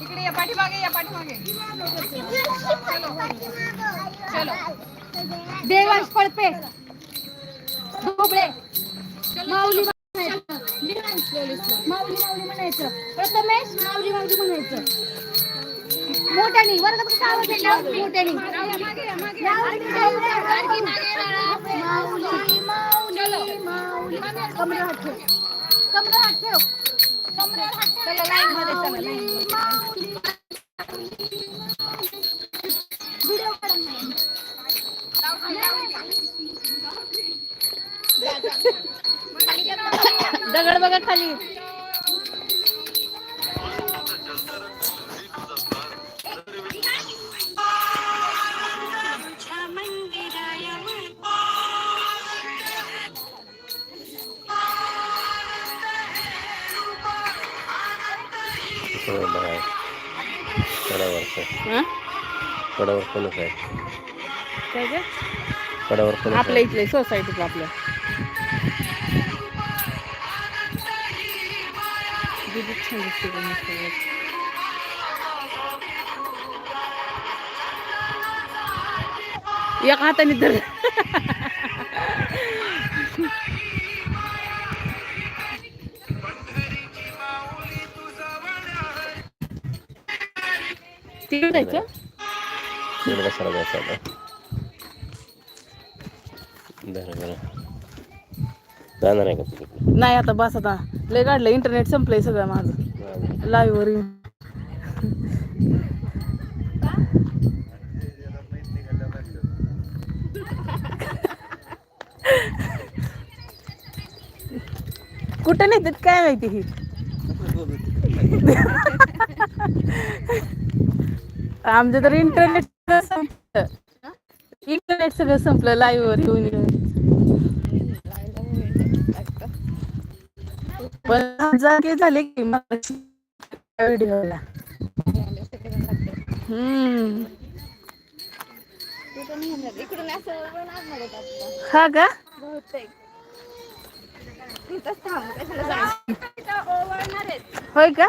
इकडे या पाठीमागे या पाठीमागे चलो देवांश पळपे ढोबळे मोठ्यानी वर्गात कसं आवाज येतो मोठ्यानी माऊली माऊली माऊली कमरेवर हात ठेव. कमरेवर हात ठेव. कमरेवर हात ठेव. चला लाईन मध्ये चला line मध्ये. व्हिडिओ काढा दगड बघा खाली. कडावरचं हा? कडावर कोणच आहे कडावर कोण आपल्या इथले सोसायटीतलं आपल्या दीदी छान दिसते गं हाताने धर तिकडे जायचं तिकडे कशाला जायचं आता. बरं बरं जाणार आहे का तिकडे? नाही आता बस आता. लय काढलं इंटरनेट संपलंय सगळं माझं. लाईव्ह वर येऊन कुठं नेतात काय माहिती ही? आमचं तर इंटरनेट संपलं. इंटरनेट सगळं संपलं लाईव्ह वर येऊन पण जागे झाले की व्हिडिओला. हम्म. हा का? होय का?